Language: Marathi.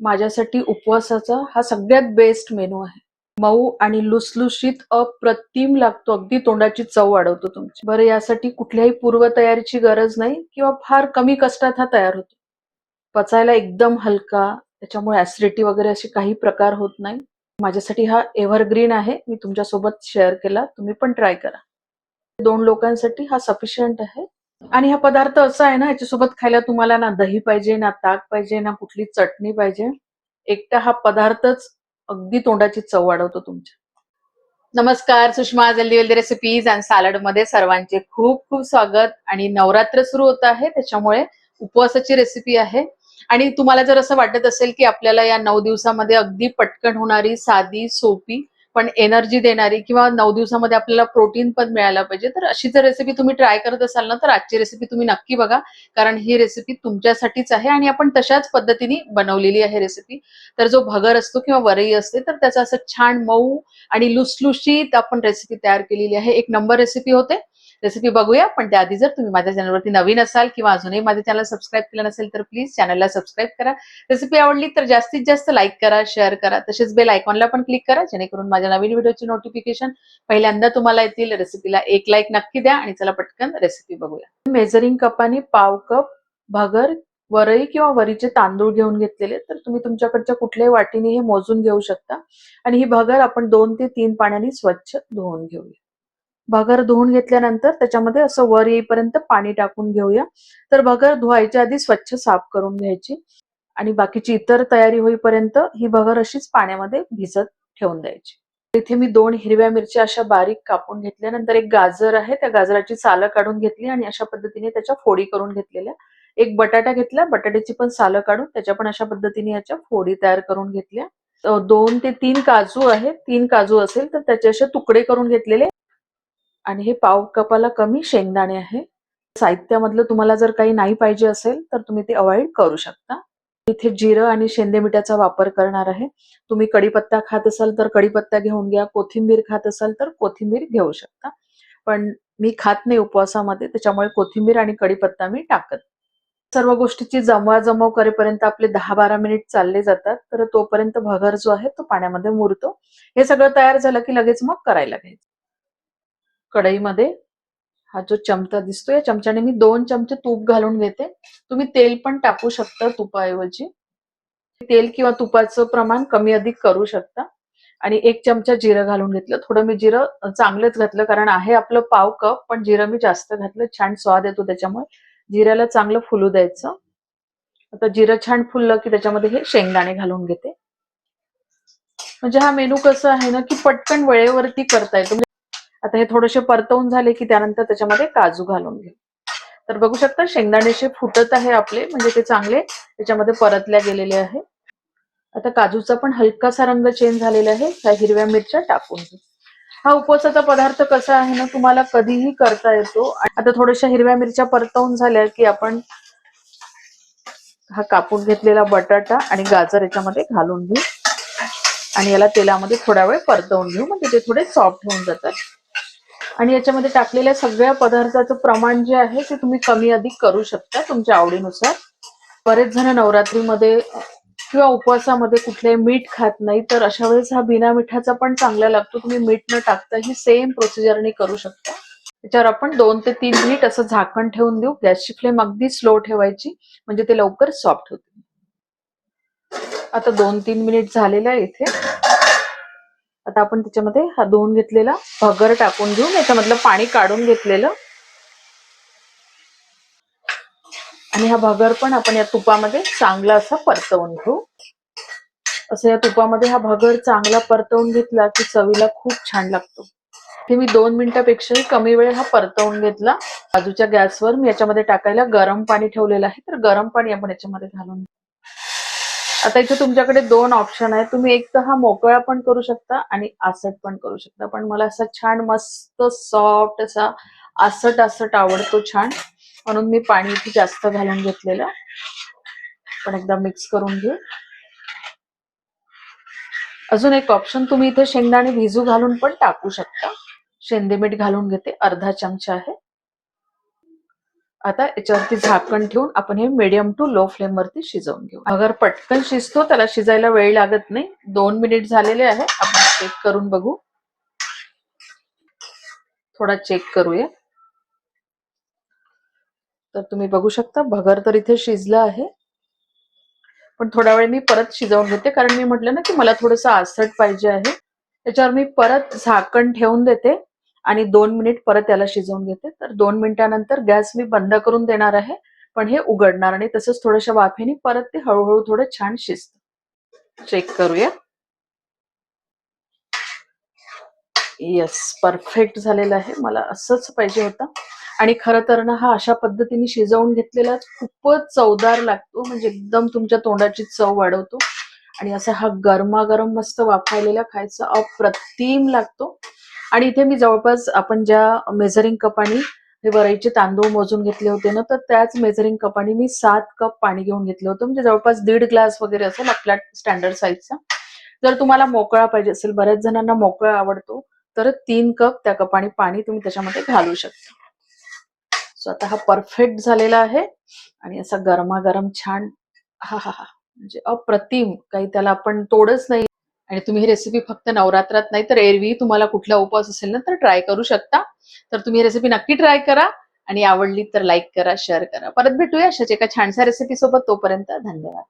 माझ्यासाठी उपवासाचा हा सगळ्यात बेस्ट मेनू आहे. मऊ आणि लुसलुशीत अप्रतिम लागतो. अगदी तोंडाची चव वाढवतो तुमची. बरं यासाठी कुठल्याही पूर्वतयारीची गरज नाही किंवा फार कमी कष्टात हा तयार होतो. पचायला एकदम हलका त्याच्यामुळे ऍसिडिटी वगैरे असे काही प्रकार होत नाही. माझ्यासाठी हा एव्हरग्रीन आहे. मी तुमच्यासोबत शेअर केला. तुम्ही पण ट्राय करा. दोन लोकांसाठी हा सफिशियंट आहे. आणि हा पदार्थ असा आहे ना याच्यासोबत खायला तुम्हाला ना दही पाहिजे ना ताक पाहिजे ना कुठली चटणी पाहिजे. एकटा हा पदार्थच अगदी तोंडाची चव वाढवतो तुमच्या. नमस्कार सुषमा जल्दी रेसिपीज अँड सॅलडमध्ये सर्वांचे खूप खूप स्वागत. आणि नवरात्र सुरू होत आहे त्याच्यामुळे उपवासाची रेसिपी आहे. आणि तुम्हाला जर असं वाटत असेल की आपल्याला या नऊ दिवसामध्ये अगदी पटकन होणारी साधी सोपी पण एनर्जी देणारी किंवा नऊ दिवसामध्ये आपल्याला प्रोटीन पण मिळायला पाहिजे. तर अशी जर रेसिपी तुम्ही ट्राय करत असाल ना तर आजची रेसिपी तुम्ही नक्की बघा. कारण ही रेसिपी तुमच्यासाठीच आहे आणि आपण तशाच पद्धतीने बनवलेली आहे रेसिपी तर जो भगर असतो किंवा वरई असते तर त्याचा असं छान मऊ आणि लुसलुशीत आपण रेसिपी तयार केलेली आहे. एक नंबर रेसिपी होते. रेसिपी बघूया. पण त्याआधी जर तुम्ही माझ्या चॅनलवरती नवीन असाल किंवा अजूनही माझ्या चॅनल सबस्क्राईब केलं नसेल तर प्लीज चॅनलला सबस्क्राईब करा. रेसिपी आवडली तर जास्तीत जास्त लाईक करा शेअर करा. तसेच बेल आयकॉनला पण क्लिक करा जेणेकरून माझ्या नवीन व्हिडिओची नोटिफिकेशन पहिल्यांदा तुम्हाला येतील. रेसिपीला एक लाईक नक्की द्या आणि चला पटकन रेसिपी बघूया. मेजरिंग कपाने पाव कप भगर वरई किंवा वरीचे तांदूळ घेऊन घेतलेले तर तुम्ही तुमच्याकडच्या कुठल्याही वाटीने हे मोजून घेऊ शकता. आणि ही भगर आपण दोन ते तीन पाण्याने स्वच्छ धुवून घेऊया. भगर धुवून घेतल्यानंतर त्याच्यामध्ये असं वर येईपर्यंत पाणी टाकून घेऊया. तर भगर धुवायच्या आधी स्वच्छ साफ करून घ्यायची. आणि बाकीची इतर तयारी होईपर्यंत ही भगर अशीच पाण्यामध्ये भिजत ठेवून द्यायची. इथे मी दोन हिरव्या मिरच्या अशा बारीक कापून घेतल्या नंतर एक गाजर आहे त्या गाजराची सालं काढून घेतली आणि अशा पद्धतीने त्याच्या फोडी करून घेतलेल्या. एक बटाटा घेतला बटाट्याची पण सालं काढून त्याच्या पण अशा पद्धतीने याच्या फोडी तयार करून घेतल्या. दोन ते तीन काजू आहेत तीन काजू असेल तर त्याचे असे तुकडे करून घेतलेले. आणि हे पाव कपाला कमी शेंगदाणे आहे. साहित्यामधलं तुम्हाला जर काही नाही पाहिजे असेल तर तुम्ही ते अवॉइड करू शकता. इथे जिरं आणि शेंदे मिठाचा वापर करणार आहे. तुम्ही कडीपत्ता खात असाल तर कढीपत्ता घेऊन घ्या कोथिंबीर खात असाल तर कोथिंबीर घेऊ शकता. पण मी खात नाही उपवासामध्ये त्याच्यामुळे कोथिंबीर आणि कडीपत्ता मी टाकत सर्व गोष्टीची जमवाजमव करेपर्यंत आपले दहा बारा मिनिट चालले जातात तर तोपर्यंत भगर जो आहे तो पाण्यामध्ये मुरतो. हे सगळं तयार झालं की लगेच मग करायला घ्यायचं. कढईमध्ये हा जो चमचा दिसतो या चमच्याने मी दोन चमचे तूप घालून घेते. तुम्ही तेल पण टाकू शकता तुपाऐवजी. तेल किंवा तुपाचं प्रमाण कमी अधिक करू शकता. आणि एक चमचा जिरं घालून घेतलं. थोडं मी जिरं चांगलंच घातलं कारण आहे आपलं पाव कप पण जिरं मी जास्त घातलं. छान स्वाद येतो त्याच्यामुळे. जिऱ्याला चांगलं फुलू द्यायचं. आता जिरं छान फुललं की त्याच्यामध्ये हे शेंगदाणे घालून घेते. म्हणजे हा मेनू कसं आहे ना की पटकन वेळेवरती करता येतो. आता हे थोडेसे परतवून झाले की त्यानंतर त्याच्यामध्ये काजू घालून घे तर बघू शकता शेंगदाणेचे फुटत आहे आपले म्हणजे ते चांगले त्याच्यामध्ये परतल्या गेलेले आहे. आता काजूचा पण हलकासा रंग चेंज झालेला आहे ह्या हिरव्या मिरच्या टाकून घे हा उपवासाचा पदार्थ कसा आहे ना तुम्हाला कधीही करता येतो. आता थोड्याशा हिरव्या मिरच्या परतवून झाल्या की आपण हा कापून घेतलेला बटाटा आणि गाजर याच्यामध्ये घालून घेऊ. आणि याला तेलामध्ये थोडा वेळ परतवून घेऊ म्हणजे ते थोडे सॉफ्ट होऊन जातात. आणि याच्यामध्ये टाकलेल्या सगळ्या पदार्थाचं प्रमाण जे आहे ते तुम्ही कमी अधिक करू शकता तुमच्या आवडीनुसार. बरेच जण नवरात्रीमध्ये किंवा उपवासामध्ये कुठले मीठ खात नाही तर अशा वेळेस हा बिना मिठाचा पण चांगला लागतो. तुम्ही मीठ न टाकता ही सेम प्रोसिजरने करू शकता. त्याच्यावर आपण दोन ते तीन मिनिट असं झाकण ठेवून देऊ. गॅसची फ्लेम अगदी स्लो ठेवायची म्हणजे ते लवकर सॉफ्ट होते आता दोन तीन मिनिट झालेलं आहे इथे. आता आपण त्याच्यामध्ये हा धुवून घेतलेला भगर टाकून घेऊन याच्यामधलं पाणी काढून घेतलेलं. आणि हा भगर पण आपण या तुपामध्ये चांगला असा परतवून घेऊ. असं या तुपामध्ये हा भगर चांगला परतवून घेतला की चवीला खूप छान लागतो. हे मी दोन मिनिटापेक्षाही कमी वेळ हा परतवून घेतला. बाजूच्या गॅसवर मी याच्यामध्ये टाकायला गरम पाणी ठेवलेलं आहे. तर गरम पाणी आपण याच्यामध्ये घालून आता इथे तुमच्याकडे दोन ऑप्शन आहेत. तुम्ही एक तर हा मोकळा पण करू शकता आणि आसट पण करू शकता. पण मला असा छान मस्त सॉफ्ट असा आसट आसट आवडतो छान. म्हणून मी पाणी इथे जास्त घालून घेतलेलं. पण एकदा मिक्स करून घेऊ. अजून एक ऑप्शन तुम्ही इथे शेंगदाणे भिजू घालून पण टाकू शकता. शेंदे मीठ घालून घेते. अर्धा चमचा आहे. आता याच्यावरती झाकण ठेवून आपण हे मीडियम टू लो फ्लेम वरती शिजवून घेऊ. अगर पटकन शिजतो त्याला शिजायला वेळ लागत नाही. दोन मिनिट झालेले आहे. आपण चेक करून बघू. थोडा चेक करूया. तर तुम्ही बघू शकता भगर तर इथे शिजलं आहे. पण थोडा वेळ मी परत शिजवून घेते कारण मी म्हटलं ना की मला थोडस आसट पाहिजे आहे. त्याच्यावर मी परत झाकण ठेवून देते. आणि दोन मिनिट परत त्याला शिजवून घेते. तर दोन मिनिटानंतर गॅस मी बंद करून देणार आहे पण हे उघडणार आणि तसंच थोड्याशा वाफेने परत ते हळूहळू थोडं छान शिजत. चेक करूया. येस परफेक्ट झालेलं आहे. मला असंच पाहिजे होतं. आणि खरं तर ना हा अशा पद्धतीने शिजवून घेतलेला खूपच चवदार लागतो. म्हणजे एकदम तुमच्या तोंडाची चव वाढवतो. आणि असा हा गरमागरम मस्त वाफायलेला खायचा अप्रतिम लागतो. आणि इथे मी जवळपास आपण ज्या मेजरिंग कपाने हे वरईचे तांदूळ मोजून घेतले होते ना तर त्याच मेजरिंग कपाने मी सात कप पाणी घेऊन घेतलं होतं. म्हणजे जवळपास दीड ग्लास वगैरे असेल आपल्या स्टँडर्ड साईजचा जर तुम्हाला मोकळा पाहिजे असेल बऱ्याच जणांना मोकळा आवडतो तर तीन कप त्या कपाने पाणी तुम्ही त्याच्यामध्ये घालू शकता. सो आता हा परफेक्ट झालेला आहे. आणि असा गरमागरम छान हा हा हा म्हणजे अप्रतिम. काही त्याला आपण तोडच नाही. आणि तुम्ही ही रेसिपी फक्त नवरात्रात नाही तर एरवी तुम्हाला कुठला उपवास असेल ना तर ट्राय करू शकता. तर तुम्ही ही रेसिपी नक्की ट्राय करा आणि आवडली तर लाईक करा शेअर करा. परत भेटूया अशाच एका छानशा रेसिपी सोबत तोपर्यंत धन्यवाद.